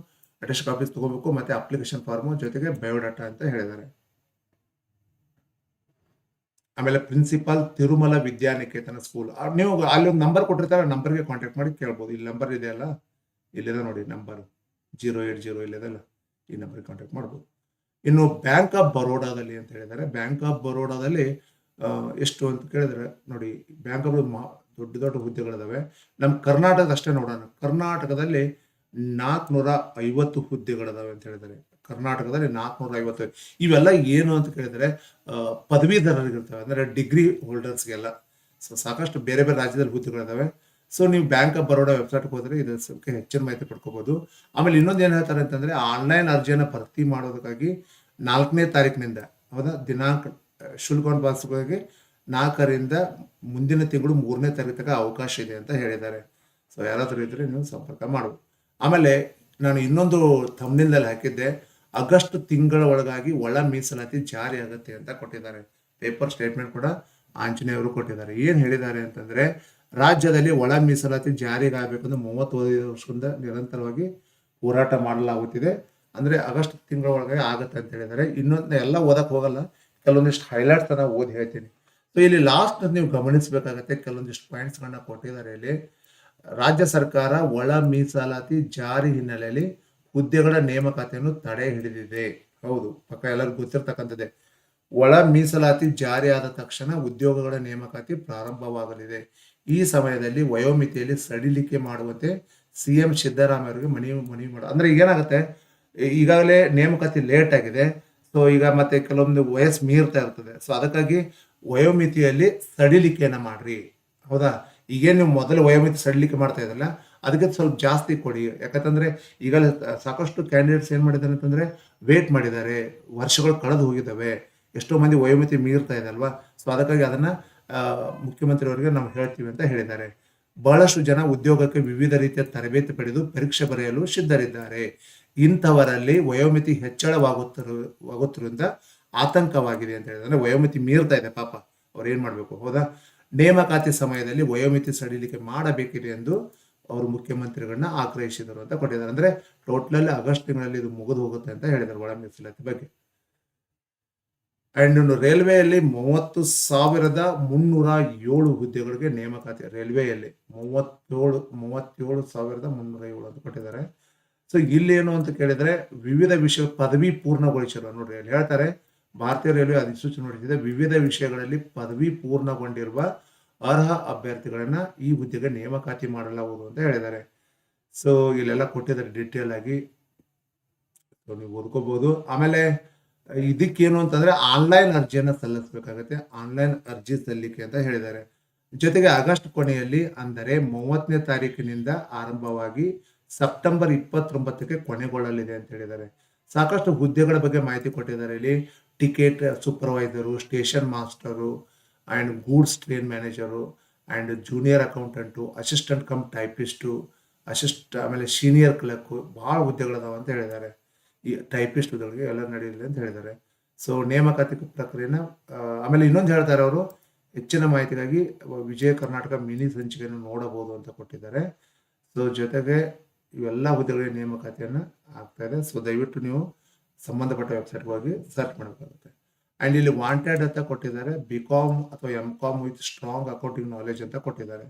ಅಟೆಸ್ಟ್ ಕಾಪೀಸ್ ತಗೋಬೇಕು ಮತ್ತೆ ಅಪ್ಲಿಕೇಶನ್ ಫಾರ್ಮ್ ಜೊತೆಗೆ ಬಯೋಡಾಟಾ ಅಂತ ಹೇಳಿದ್ದಾರೆ. ಆಮೇಲೆ ಪ್ರಿನ್ಸಿಪಾಲ್ ತಿರುಮಲ ವಿದ್ಯಾನಿಕೇತನ ಸ್ಕೂಲ್ ನೀವು ಅಲ್ಲಿ ಒಂದು ನಂಬರ್ ಕೊಟ್ಟಿರ್ತಾರೆ ನಂಬರ್ಗೆ ಕಾಂಟ್ಯಾಕ್ಟ್ ಮಾಡಿ ಕೇಳ್ಬೋದು. ಇಲ್ಲಿ ನಂಬರ್ ಇದೆಯಲ್ಲ? ಇಲ್ಲಿದೆ ನೋಡಿ ನಂಬರ್ ಜೀರೋ ಏಟ್ ಜೀರೋ ಇಲ್ಲಿದೆಲ್ಲ ಈ ನಂಬರ್ಗೆ ಕಾಂಟ್ಯಾಕ್ಟ್ ಮಾಡ್ಬೋದು. ಇನ್ನು ಬ್ಯಾಂಕ್ ಆಫ್ ಬರೋಡಾದಲ್ಲಿ ಅಂತ ಹೇಳಿದ್ದಾರೆ. ಬ್ಯಾಂಕ್ ಆಫ್ ಬರೋಡಾದಲ್ಲಿ ಎಷ್ಟು ಅಂತ ಕೇಳಿದ್ರೆ, ನೋಡಿ ಬ್ಯಾಂಕ್ ಆಫ್ ದೊಡ್ಡ ದೊಡ್ಡ ಹುದ್ದೆಗಳಿದಾವೆ. ನಮ್ಮ ಕರ್ನಾಟಕದ ಅಷ್ಟೇ ನೋಡೋಣ. ಕರ್ನಾಟಕದಲ್ಲಿ ನಾಲ್ಕುನೂರ ಐವತ್ತು ಹುದ್ದೆಗಳಿದಾವೆ ಅಂತ ಹೇಳಿದ್ದಾರೆ. ಕರ್ನಾಟಕದಲ್ಲಿ ನಾಲ್ಕುನೂರ ಐವತ್ತು ಇವೆಲ್ಲ ಏನು ಅಂತ ಕೇಳಿದರೆ ಪದವೀಧರರಿಗಿರ್ತವೆ. ಅಂದರೆ ಡಿಗ್ರಿ ಹೋಲ್ಡರ್ಸ್ಗೆಲ್ಲ. ಸೊ ಸಾಕಷ್ಟು ಬೇರೆ ಬೇರೆ ರಾಜ್ಯದಲ್ಲಿ ಹುದ್ದೆಗಳಿದಾವೆ. ಸೊ ನೀವು ಬ್ಯಾಂಕ್ ಆಫ್ ಬರೋಡಾ ವೆಬ್ಸೈಟ್ಗೆ ಹೋದರೆ ಇದ್ರ ಬಗ್ಗೆ ಹೆಚ್ಚಿನ ಮಾಹಿತಿ ಪಡ್ಕೋಬಹುದು ಆಮೇಲೆ ಇನ್ನೊಂದು ಏನು ಹೇಳ್ತಾರೆ ಅಂತಂದ್ರೆ ಆನ್ಲೈನ್ ಅರ್ಜಿಯನ್ನು ಭರ್ತಿ ಮಾಡೋದಕ್ಕಾಗಿ ನಾಲ್ಕನೇ ತಾರೀಕಿನಿಂದ ಹೌದಾ? ದಿನಾಂಕ, ಶುಲ್ಕ ಪಾಲಿಸೋದಕ್ಕೆ ನಾಲ್ಕರಿಂದ ಮುಂದಿನ ತಿಂಗಳು ಮೂರನೇ ತಾರೀಕು ತನಕ ಅವಕಾಶ ಇದೆ ಅಂತ ಹೇಳಿದ್ದಾರೆ. ಸೊ ಯಾರಾದರೂ ಇದ್ರೆ ನೀವು ಸಂಪರ್ಕ ಮಾಡ್ಬೋದು. ಆಮೇಲೆ ನಾನು ಇನ್ನೊಂದು ತಮ್ಮನಿಂದಲ್ಲಿ ಹಾಕಿದ್ದೆ, ಆಗಸ್ಟ್ ತಿಂಗಳ ಒಳಗಾಗಿ ಒಳ ಮೀಸಲಾತಿ ಜಾರಿ ಆಗುತ್ತೆ ಅಂತ ಕೊಟ್ಟಿದ್ದಾರೆ. ಪೇಪರ್ ಸ್ಟೇಟ್ಮೆಂಟ್ ಕೂಡ ಆಂಜನೇಯವರು ಕೊಟ್ಟಿದ್ದಾರೆ. ಏನು ಹೇಳಿದ್ದಾರೆ ಅಂತಂದ್ರೆ ರಾಜ್ಯದಲ್ಲಿ ಒಳ ಮೀಸಲಾತಿ ಜಾರಿಗಾಗಬೇಕಂದ್ರೆ ಮೂವತ್ತೈದು ವರ್ಷದಿಂದ ನಿರಂತರವಾಗಿ ಹೋರಾಟ ಮಾಡಲಾಗುತ್ತಿದೆ. ಅಂದ್ರೆ ಆಗಸ್ಟ್ ತಿಂಗಳ ಒಳಗೆ ಆಗುತ್ತೆ ಅಂತ ಹೇಳಿದ್ದಾರೆ. ಇನ್ನೊಂದು ಎಲ್ಲ ಓದಕ್ ಹೋಗಲ್ಲ. ಕೆಲವೊಂದಿಷ್ಟು ಹೈಲೈಟ್ಸ್ ಅನ್ನ ಓದಿ ಹೇಳ್ತೀನಿ. ಸೊ ಇಲ್ಲಿ ಲಾಸ್ಟ್ ನೀವು ಗಮನಿಸಬೇಕಾಗತ್ತೆ. ಕೆಲವೊಂದಿಷ್ಟು ಪಾಯಿಂಟ್ಸ್ಗಳನ್ನ ಕೊಟ್ಟಿದ್ದಾರೆ ಇಲ್ಲಿ. ರಾಜ್ಯ ಸರ್ಕಾರ ಒಳ ಮೀಸಲಾತಿ ಜಾರಿ ಹಿನ್ನೆಲೆಯಲ್ಲಿ ಹುದ್ದೆಗಳ ನೇಮಕಾತಿಯನ್ನು ತಡೆ ಹಿಡಿದಿದೆ. ಹೌದು, ಪಕ್ಕ ಎಲ್ಲರಿಗೂ ಗೊತ್ತಿರ್ತಕ್ಕಂಥದ್ದೇ. ಒಳ ಮೀಸಲಾತಿ ಜಾರಿಯಾದ ತಕ್ಷಣ ಉದ್ಯೋಗಗಳ ನೇಮಕಾತಿ ಪ್ರಾರಂಭವಾಗಲಿದೆ. ಈ ಸಮಯದಲ್ಲಿ ವಯೋಮಿತಿಯಲ್ಲಿ ಸಡಿಲಿಕೆ ಮಾಡುವಂತೆ ಸಿ ಎಂ ಸಿದ್ದರಾಮಯ್ಯವರಿಗೆ ಮನವಿ ಮನವಿ ಮಾಡ ಅಂದ್ರೆ ಏನಾಗುತ್ತೆ ಈಗಾಗಲೇ ನೇಮಕಾತಿ ಲೇಟ್ ಆಗಿದೆ. ಸೊ ಈಗ ಮತ್ತೆ ಕೆಲವೊಂದು ವಯಸ್ಸು ಮೀರ್ತಾ ಇರ್ತದೆ. ಸೊ ಅದಕ್ಕಾಗಿ ವಯೋಮಿತಿಯಲ್ಲಿ ಸಡಿಲಿಕೆಯನ್ನು ಮಾಡ್ರಿ. ಹೌದಾ? ಈಗೇನು ನೀವು ಮೊದಲು ವಯೋಮಿತಿ ಸಡಿಲಿಕೆ ಮಾಡ್ತಾ ಇದ್ದಲ್ಲ, ಅದಕ್ಕೆ ಸ್ವಲ್ಪ ಜಾಸ್ತಿ ಕೊಡಿ. ಯಾಕಂತಂದ್ರೆ ಈಗಲೇ ಸಾಕಷ್ಟು ಕ್ಯಾಂಡಿಡೇಟ್ಸ್ ಏನು ಮಾಡಿದ್ದಾರೆ ಅಂತಂದರೆ ವೇಟ್ ಮಾಡಿದ್ದಾರೆ. ವರ್ಷಗಳು ಕಳೆದು ಹೋಗಿದ್ದಾವೆ. ಎಷ್ಟೋ ಮಂದಿ ವಯೋಮಿತಿ ಮೀರ್ತಾ ಇದೆ ಅಲ್ವಾ? ಸೊ ಅದಕ್ಕಾಗಿ ಅದನ್ನ ಮುಖ್ಯಮಂತ್ರಿಯವರಿಗೆ ನಾವು ಹೇಳ್ತೀವಿ ಅಂತ ಹೇಳಿದ್ದಾರೆ. ಬಹಳಷ್ಟು ಜನ ಉದ್ಯೋಗಕ್ಕೆ ವಿವಿಧ ರೀತಿಯ ತರಬೇತಿ ಪಡೆದು ಪರೀಕ್ಷೆ ಬರೆಯಲು ಸಿದ್ಧರಿದ್ದಾರೆ. ಇಂಥವರಲ್ಲಿ ವಯೋಮಿತಿ ಹೆಚ್ಚಳವಾಗುತ್ತಿರುವಾಗುತ್ತಿರುವುದರಿಂದ ಆತಂಕವಾಗಿದೆ ಅಂತ ಹೇಳಿದ್ರೆ ವಯೋಮಿತಿ ಮೀರ್ತಾ ಇದೆ ಪಾಪ. ಅವ್ರು ಏನು ಮಾಡಬೇಕು? ಹೌದಾ? ನೇಮಕಾತಿ ಸಮಯದಲ್ಲಿ ವಯೋಮಿತಿ ಸಡಿಲಿಕೆ ಮಾಡಬೇಕಿದೆ ಎಂದು ಅವರು ಮುಖ್ಯಮಂತ್ರಿಗಳನ್ನ ಆಗ್ರಹಿಸಿದರು ಅಂತ ಕೊಟ್ಟಿದ್ದಾರೆ. ಅಂದ್ರೆ ಟೋಟಲ್ ಆಗಸ್ಟ್ ತಿಂಗಳಲ್ಲಿ ಇದು ಮುಗಿದು ಹೋಗುತ್ತೆ ಅಂತ ಹೇಳಿದ್ದಾರೆ ಒಳ ಮೀಸಲಾತಿ ಬಗ್ಗೆ. ಇನ್ನು ರೈಲ್ವೆಯಲ್ಲಿ ಮೂವತ್ತು ಸಾವಿರದ ಮುನ್ನೂರ ಏಳು ಹುದ್ದೆಗಳಿಗೆ ನೇಮಕಾತಿ ರೈಲ್ವೆಯಲ್ಲಿ ಮೂವತ್ತೇಳು ಮೂವತ್ತೇಳು ಸಾವಿರದ ಮುನ್ನೂರ ಏಳು ಅಂತ ಕೊಟ್ಟಿದ್ದಾರೆ. ಸೊ ಇಲ್ಲಿ ಏನು ಅಂತ ಕೇಳಿದ್ರೆ ವಿವಿಧ ವಿಷಯ ಪದವಿ ಪೂರ್ಣಗೊಳಿಸಿರುವ ನೋಡ್ರಿ, ಅಲ್ಲಿ ಹೇಳ್ತಾರೆ, ಭಾರತೀಯ ರೈಲ್ವೆ ಅಧಿಸೂಚನೆ ಹೊರಡಿಸಿದೆ, ವಿವಿಧ ವಿಷಯಗಳಲ್ಲಿ ಪದವಿ ಪೂರ್ಣಗೊಂಡಿರುವ ಅರ್ಹ ಅಭ್ಯರ್ಥಿಗಳನ್ನು ಈ ಹುದ್ದೆಗೆ ನೇಮಕಾತಿ ಮಾಡಲಾಗುವುದು ಅಂತ ಹೇಳಿದ್ದಾರೆ. ಸೊ ಇಲ್ಲೆಲ್ಲ ಕೊಟ್ಟಿದ್ದಾರೆ ಡಿಟೇಲ್ ಆಗಿ. ನೀವು ಓದ್ಕೋಬಹುದು ಆಮೇಲೆ ಇದಕ್ಕೇನು ಅಂತಂದ್ರೆ ಆನ್ಲೈನ್ ಅರ್ಜಿಯನ್ನ ಸಲ್ಲಿಸಬೇಕಾಗತ್ತೆ. ಆನ್ಲೈನ್ ಅರ್ಜಿ ಸಲ್ಲಿಕೆ ಅಂತ ಹೇಳಿದ್ದಾರೆ. ಜೊತೆಗೆ ಆಗಸ್ಟ್ ಕೊನೆಯಲ್ಲಿ ಅಂದರೆ ಮೂವತ್ತನೇ ತಾರೀಕಿನಿಂದ ಆರಂಭವಾಗಿ ಸೆಪ್ಟೆಂಬರ್ ಇಪ್ಪತ್ತೊಂಬತ್ತಕ್ಕೆ ಕೊನೆಗೊಳ್ಳಲಿದೆ ಅಂತ ಹೇಳಿದ್ದಾರೆ. ಸಾಕಷ್ಟು ಹುದ್ದೆಗಳ ಬಗ್ಗೆ ಮಾಹಿತಿ ಕೊಟ್ಟಿದ್ದಾರೆ ಇಲ್ಲಿ. Ticket supervisor station master and goods train manager and junior accountant assistant cum typist assist ಆಮೇಲೆ ಸೀನಿಯರ್ ಕ್ಲರ್ಕು ಭಾಳ ಹುದ್ದೆಗಳದಾವ ಅಂತ ಹೇಳಿದ್ದಾರೆ. ಈ ಟೈಪಿಸ್ಟ್ ಹುದ್ದೆಗಳಿಗೆ ಎಲ್ಲ ನಡೆಯಲಿದೆ ಅಂತ ಹೇಳಿದ್ದಾರೆ. ಸೊ ನೇಮಕಾತಿ ಪ್ರಕ್ರಿಯೆನ ಆಮೇಲೆ ಇನ್ನೊಂದು ಹೇಳ್ತಾರೆ ಅವರು, ಹೆಚ್ಚಿನ ಮಾಹಿತಿಗಾಗಿ ವಿಜಯ ಕರ್ನಾಟಕ ಮಿನಿ ಸಂಚಿಕೆಯನ್ನು ನೋಡಬಹುದು ಅಂತ ಕೊಟ್ಟಿದ್ದಾರೆ. ಸೊ ಜೊತೆಗೆ ಇವೆಲ್ಲ ಹುದ್ದೆಗಳಿಗೆ ನೇಮಕಾತಿಯನ್ನು ಆಗ್ತಾ ಇದೆ. ಸೊ ದಯವಿಟ್ಟು ನೀವು ಸಂಬಂಧಪಟ್ಟ ವೆಬ್ಸೈಟ್ಗೆ ಹೋಗಿ ಸರ್ಚ್ ಮಾಡಬೇಕಾಗುತ್ತೆ. ಆ್ಯಂಡ್ ಇಲ್ಲಿ ವಾಂಟೆಡ್ ಅಂತ ಕೊಟ್ಟಿದ್ದಾರೆ. ಬಿ ಕಾಮ್ ಅಥವಾ M com with strong accounting knowledge ಅಂತ ಕೊಟ್ಟಿದ್ದಾರೆ.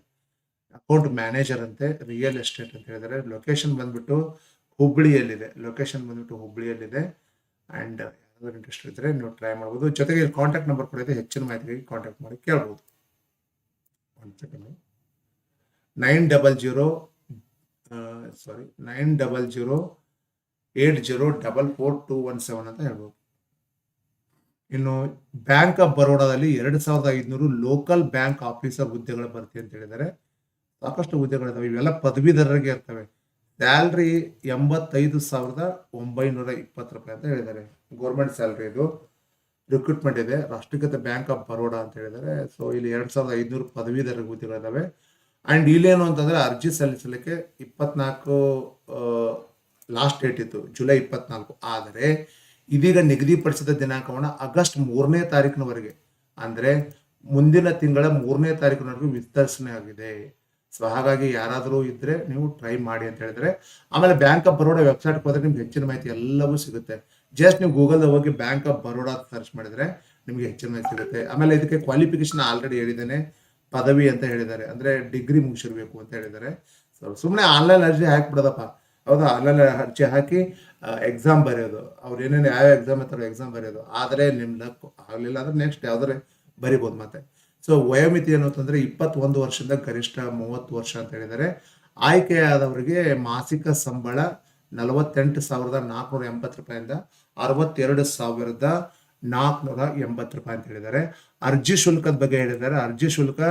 ಅಕೌಂಟ್ ಮ್ಯಾನೇಜರ್ ಅಂತೆ ರಿಯಲ್ ಎಸ್ಟೇಟ್ ಅಂತ ಹೇಳಿದ್ದಾರೆ. ಲೊಕೇಶನ್ ಬಂದ್ಬಿಟ್ಟು ಹುಬ್ಳಿಯಲ್ಲಿದೆ. ಲೊಕೇಶನ್ ಬಂದ್ಬಿಟ್ಟು ಹುಬ್ಳಿಯಲ್ಲಿದೆ. ಆ್ಯಂಡ್ ಯಾರಾದರೂ ಇಂಟ್ರೆಸ್ಟ್ ಇದ್ದರೆ ನೀವು ಟ್ರೈ ಮಾಡ್ಬೋದು. ಜೊತೆಗೆ ಇಲ್ಲಿ ಕಾಂಟ್ಯಾಕ್ಟ್ ನಂಬರ್ ಕೂಡ ಇದೆ. ಹೆಚ್ಚಿನ ಮಾಹಿತಿಗಾಗಿ ಕಾಂಟ್ಯಾಕ್ಟ್ ಮಾಡಿ ಕೇಳ್ಬೋದು. ಒಂದು second nine double zero sorry nine double zero eight zero double four two one seven ಅಂತ ಹೇಳ್ಬೋದು. ಇನ್ನು ಬ್ಯಾಂಕ್ ಆಫ್ ಬರೋಡಾದಲ್ಲಿ ಎರಡು ಸಾವಿರದ ಐದುನೂರು ಲೋಕಲ್ ಬ್ಯಾಂಕ್ ಆಫೀಸರ್ ಹುದ್ದೆಗಳು ಭರ್ತಿ ಅಂತ ಹೇಳಿದ್ದಾರೆ. ಸಾಕಷ್ಟು ಹುದ್ದೆಗಳಿದ್ದಾವೆ ಇವೆಲ್ಲ ಪದವೀಧರರಿಗೆ ಇರ್ತವೆ. ಸ್ಯಾಲ್ರಿ ಎಂಬತ್ತೈದು ಸಾವಿರದ ಒಂಬೈನೂರ ಇಪ್ಪತ್ತು ರೂಪಾಯಿ ಅಂತ ಹೇಳಿದ್ದಾರೆ. ಗೌರ್ಮೆಂಟ್ ಸ್ಯಾಲ್ರಿ ಇದು. ರಿಕ್ರೂಟ್ಮೆಂಟ್ ಇದೆ. ರಾಷ್ಟ್ರೀಕೃತ ಬ್ಯಾಂಕ್ ಆಫ್ ಬರೋಡಾ ಅಂತ ಹೇಳಿದ್ದಾರೆ. ಸೊ ಇಲ್ಲಿ ಎರಡು ಸಾವಿರದ ಐದುನೂರು ಪದವೀಧರ ಹುದ್ದೆಗಳಿದ್ದಾವೆ ಆ್ಯಂಡ್ ಇಲ್ಲೇನು ಅಂತಂದರೆ ಅರ್ಜಿ ಸಲ್ಲಿಸಲಿಕ್ಕೆ ಇಪ್ಪತ್ನಾಲ್ಕು ಲಾಸ್ಟ್ ಡೇಟ್ ಇತ್ತು ಜುಲೈ ಇಪ್ಪತ್ನಾಲ್ಕು. ಆದರೆ, ಇದೀಗ ನಿಗದಿಪಡಿಸಿದ ದಿನಾಂಕವನ್ನು ಆಗಸ್ಟ್ ಮೂರನೇ ತಾರೀಕಿನವರೆಗೆ, ಅಂದರೆ ಮುಂದಿನ ತಿಂಗಳ ಮೂರನೇ ತಾರೀಕಿನವರೆಗೂ ವಿಸ್ತರಿಸಣೆ ಆಗಿದೆ. ಸೊ ಹಾಗಾಗಿ ಯಾರಾದರೂ ಇದ್ರೆ ನೀವು ಟ್ರೈ ಮಾಡಿ ಅಂತ ಹೇಳಿದ್ರೆ, ಆಮೇಲೆ ಬ್ಯಾಂಕ್ ಆಫ್ ಬರೋಡಾ ವೆಬ್ಸೈಟ್ಗೆ ಹೋದ್ರೆ ನಿಮ್ಗೆ ಹೆಚ್ಚಿನ ಮಾಹಿತಿ ಎಲ್ಲವೂ ಸಿಗುತ್ತೆ. ಜಸ್ಟ್ ನೀವು ಗೂಗಲ್ ಹೋಗಿ ಬ್ಯಾಂಕ್ ಆಫ್ ಬರೋಡಾ ಸರ್ಚ್ ಮಾಡಿದ್ರೆ ನಿಮಗೆ ಹೆಚ್ಚಿನ ಮಾಹಿತಿ ಸಿಗುತ್ತೆ. ಆಮೇಲೆ ಇದಕ್ಕೆ ಕ್ವಾಲಿಫಿಕೇಶನ್ ಆಲ್ರೆಡಿ ಹೇಳಿದ್ದೇನೆ. ಪದವಿ ಅಂತ ಹೇಳಿದ್ದಾರೆ. ಅಂದ್ರೆ ಡಿಗ್ರಿ ಮುಗಿಸಿರ್ಬೇಕು ಅಂತ ಹೇಳಿದ್ದಾರೆ. ಸೊ ಸುಮ್ಮನೆ ಆನ್ಲೈನ್ ಅರ್ಜಿ ಹಾಕ್ಬಿಡೋದಪ್ಪ. ಹೌದಾ? ಆನ್ಲೈನ್ ಅರ್ಜಿ ಹಾಕಿ ಎಕ್ಸಾಮ್ ಬರೆಯೋದು. ಅವ್ರು ಏನೇನು ಯಾವ ಎಕ್ಸಾಮ್ ಹತ್ತಾರೋ ಎಕ್ಸಾಮ್ ಬರೆಯೋದು. ಆದರೆ ನಿಮ್ಮ ಲಕ್ ಆಗಲಿಲ್ಲ ಅಂದ್ರೆ ನೆಕ್ಸ್ಟ್ ಯಾವ್ದಾರೆ ಬರಿಬೋದು ಮತ್ತೆ. ಸೊ ವಯೋಮಿತಿ ಏನು ಅಂತಂದ್ರೆ ಇಪ್ಪತ್ತೊಂದು ವರ್ಷದಿಂದ ಗರಿಷ್ಠ ಮೂವತ್ತು ವರ್ಷ ಅಂತ ಹೇಳಿದ್ದಾರೆ. ಆಯ್ಕೆಯಾದವರಿಗೆ ಮಾಸಿಕ ಸಂಬಳ ನಲವತ್ತೆಂಟು ಸಾವಿರದ ನಾಲ್ಕುನೂರ ಎಂಬತ್ತು ರೂಪಾಯಿಂದ ಅರವತ್ತೆರಡು ಸಾವಿರದ ನಾಲ್ಕುನೂರ ಎಂಬತ್ತು ರೂಪಾಯಿ ಅಂತ ಹೇಳಿದ್ದಾರೆ. ಅರ್ಜಿ ಶುಲ್ಕದ ಬಗ್ಗೆ ಹೇಳಿದ್ದಾರೆ. ಅರ್ಜಿ ಶುಲ್ಕ,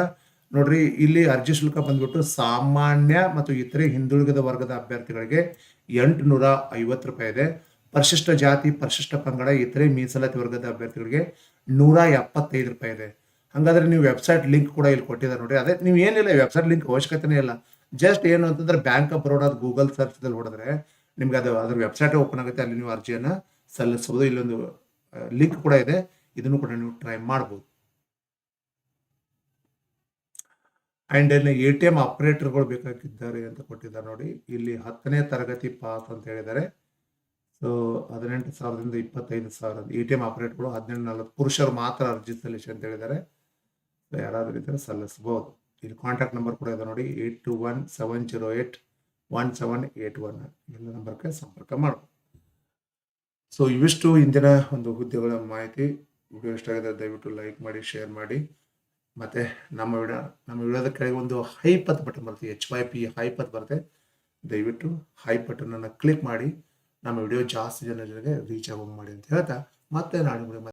ನೋಡ್ರಿ, ಇಲ್ಲಿ ಅರ್ಜಿ ಶುಲ್ಕ ಬಂದ್ಬಿಟ್ಟು ಸಾಮಾನ್ಯ ಮತ್ತು ಇತರೆ ಹಿಂದುಳಿದ ವರ್ಗದ ಅಭ್ಯರ್ಥಿಗಳಿಗೆ ಎಂಟುನೂರ ಐವತ್ತು ರೂಪಾಯಿ ಇದೆ. ಪರಿಶಿಷ್ಟ ಜಾತಿ, ಪರಿಶಿಷ್ಟ ಪಂಗಡ, ಇತರೆ ಮೀಸಲಾತಿ ವರ್ಗದ ಅಭ್ಯರ್ಥಿಗಳಿಗೆ ನೂರ ಎಪ್ಪತ್ತೈದು ರೂಪಾಯಿ ಇದೆ. ಹಾಗಾದ್ರೆ ನೀವು ವೆಬ್ಸೈಟ್ ಲಿಂಕ್ ಕೂಡ ಇಲ್ಲಿ ಕೊಟ್ಟಿದ್ದಾರೆ ನೋಡಿ ಅದೇ ನೀವು ಏನಿಲ್ಲ ವೆಬ್ಸೈಟ್ ಲಿಂಕ್ ಅವಶ್ಯಕತೆನೇ ಇಲ್ಲ. ಜಸ್ಟ್ ಏನು ಅಂತಂದ್ರೆ ಬ್ಯಾಂಕ್ ಆಫ್ ಬರೋಡ ಗೂಗಲ್ ಸರ್ಚ್ದಲ್ಲಿ ಹೊಡೆದ್ರೆ ನಿಮ್ಗೆ ಅದು ಅದ್ರ ವೆಬ್ಸೈಟ್ ಓಪನ್ ಆಗುತ್ತೆ, ಅಲ್ಲಿ ನೀವು ಅರ್ಜಿಯನ್ನ ಸಲ್ಲಿಸಬಹುದು. ಇಲ್ಲೊಂದು ಲಿಂಕ್ ಕೂಡ ಇದೆ. ಇದನ್ನು ಕೂಡ ನೀವು ಟ್ರೈ ಮಾಡ್ಬೋದು. ಆ್ಯಂಡ್ ಇಲ್ಲಿ ಎ ಟಿ ಎಂ ಆಪರೇಟರ್ಗಳು ಬೇಕಾಗಿದ್ದಾರೆ ಅಂತ ಕೊಟ್ಟಿದ್ದಾರೆ ನೋಡಿ. ಇಲ್ಲಿ ಹತ್ತನೇ ತರಗತಿ ಪಾಸ್ ಅಂತ ಹೇಳಿದ್ದಾರೆ. ಸೊ ಹದಿನೆಂಟು ಸಾವಿರದಿಂದ ಇಪ್ಪತ್ತೈದು ಸಾವಿರ. ಎ ಟಿ ಎಂ ಆಪರೇಟರ್ಗಳು ಹದಿನೆಂಟು ನಲವತ್ತು ಪುರುಷರು ಮಾತ್ರ ಅರ್ಜಿ ಸಲ್ಲಿಸಿ ಅಂತ ಹೇಳಿದ್ದಾರೆ. ಯಾರಾದರೂ ಇದ್ದರೆ ಸಲ್ಲಿಸ್ಬೋದು. ಇಲ್ಲಿ ಕಾಂಟ್ಯಾಕ್ಟ್ ನಂಬರ್ ಕೂಡ ಇದೆ ನೋಡಿ eight two one seven zero eight one seven eight one ಎಲ್ಲ ನಂಬರ್ಗೆ ಸಂಪರ್ಕ ಮಾಡು ಸೊ ಇವಿಷ್ಟು ಇಂದಿನ ಒಂದು ಹುದ್ದೆಗಳ ಮಾಹಿತಿ. ವಿಡಿಯೋ ಇಷ್ಟ ಆಗಿದೆ ದಯವಿಟ್ಟು ಲೈಕ್ ಮಾಡಿ ಶೇರ್ ಮಾಡಿ. ಮತ್ತೆ ನಮ್ಮ ವಿಡಿಯೋ ನಮ್ಮ ವಿಡಿಯೋದ ಕೆಳಗೆ ಒಂದು ಹೈಪತ್ ಬಟನ್ ಬರುತ್ತೆ. H Y P hype it ಬರುತ್ತೆ. ದಯವಿಟ್ಟು ಹೈ ಬಟನನ್ನು ಕ್ಲಿಕ್ ಮಾಡಿ. ನಮ್ಮ ವಿಡಿಯೋ ಜಾಸ್ತಿ ಜನ ಜನರಿಗೆ ರೀಚ್ ಆಗೋ ಮಾಡಿ ಅಂತ ಹೇಳ್ತಾ, ಮತ್ತೆ ನಾಳೆ